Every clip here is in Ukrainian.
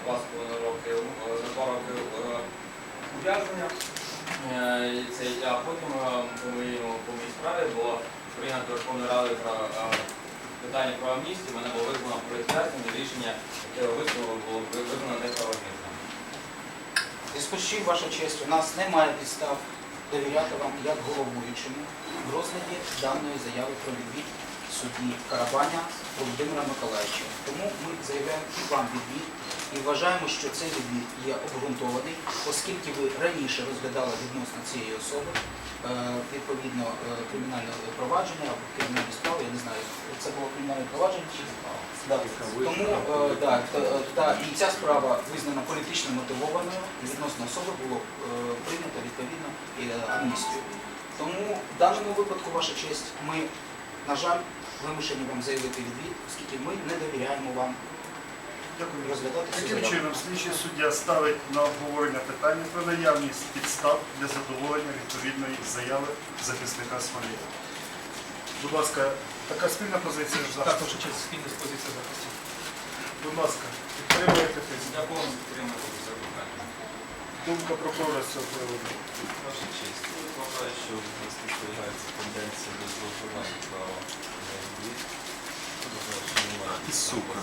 два з половиною роки е, за два роки е, ув'язнення. Е, а потім по моїй, по моїй справі було прийнято Верховної Ради про питання про амністію, мене було визнано проєктним, рішення, яке висновило, було визнано неправомірним. Зв'язку ваша честь, у нас немає підстав довіряти вам як головуючому в розгляді даної заяви про відвід судді Карабаня Володимира Миколаївича. Тому ми заявляємо і вам відвід і вважаємо, що цей відвід є обґрунтований, оскільки ви раніше розглядали відносно цієї особи е, відповідно е, кримінальне провадження або кримінальні справи, я не знаю, це було кримінальне провадження чи Да. Тому е, да, та, та, і ця справа визнана політично мотивованою, і відносно особи було е, прийнято відповідно е, амністію. Тому в даному випадку, ваша честь, ми, на жаль, вимушені вам заявити відвід, оскільки ми не довіряємо вам розглядати цю Яким чином слідчий суддя ставить на обговорення питання про наявність підстав для задоволення відповідної заяви захисника Смолія? Будь ласка, така спільна позиція ж Так, захисту. спільна позиція захисту. Будь ласка, підтримуєте тезу? Я повністю підтримую це питання. Думка прокурора з цього приводу. Ваша честь, вважаю, що спостерігається тенденція до зловживання права на немає І сука.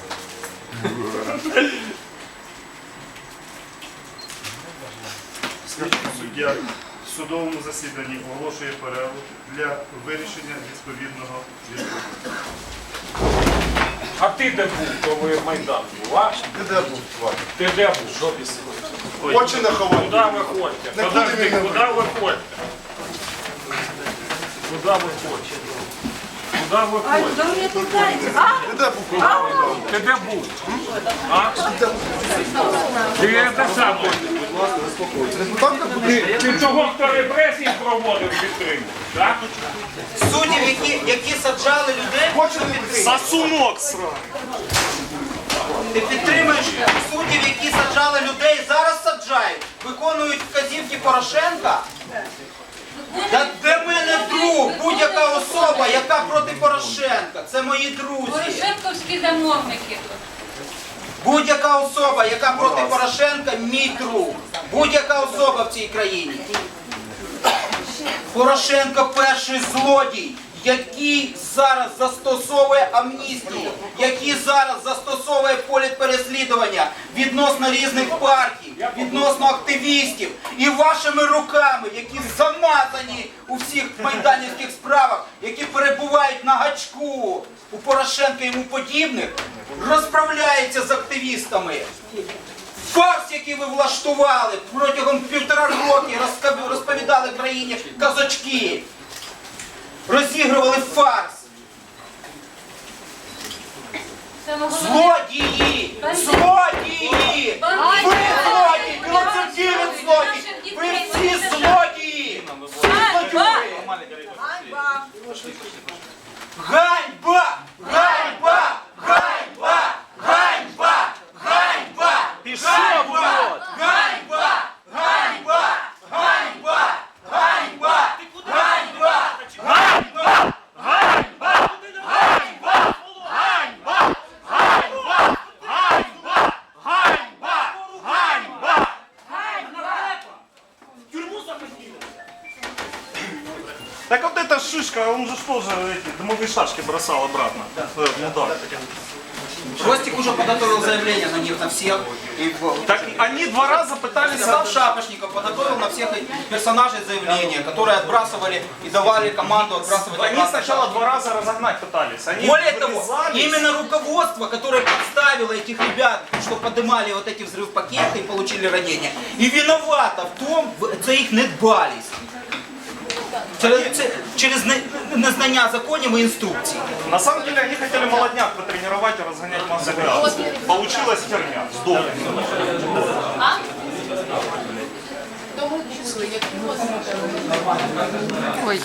Суддя в судовому засіданні оголошує перерву для вирішення відповідного відповіді. А ти де був, коли Майдан був, а? Ти де був, тварь? Ти де був? Ой, Очі не. Куди ви ходите? Подожди, куди не куди ви ходите? Куди ви ходите? Куди ви Ай, ходите? да мне. А? Ти де був? А? Ти де сам був? Ти, ти того, хто репресії проводив, підтримав, так? Суддів, які, які саджали людей, Хоче не буде. Сразу. ти підтримуєш суддів, які саджали людей, зараз саджають, виконують вказівки Порошенка. Та де в мене друг, будь-яка особа, яка проти Порошенка. Це мої друзі. Порошенковські замовники. Будь-яка особа, яка проти Порошенка, мій друг. Будь-яка особа в цій країні. Порошенко перший злодій, який зараз застосовує амністію, який зараз застосовує політпереслідування відносно різних партій, відносно активістів і вашими руками, які замазані у всіх майданівських справах, які перебувають на гачку у Порошенка йому подібних, розправляється з активістами. Фарс, який ви влаштували протягом півтора роки, розповідали країні казочки. Розігрували фарс. 그 шишка, он же тоже эти дымовые шашки бросал обратно. Э, Ну да. Ростик уже подготовил заявление на них на всех. И Так они два раза пытались... Станислав Шапошников подготовил на всех персонажей заявления, которые отбрасывали и давали команду отбрасывать Они обратно сначала два раза разогнать пытались. Они Более того, именно руководство, которое подставило этих ребят, что поднимали вот эти взрыв пакеты и получили ранения, и виновато в том, в- це їх недбалість. Через, це- через не- незнання законів і інструкцій. На самом деле они хотели молодняк потренировать и разгонять массу акт. Получилась херня. Сдохли. Ой.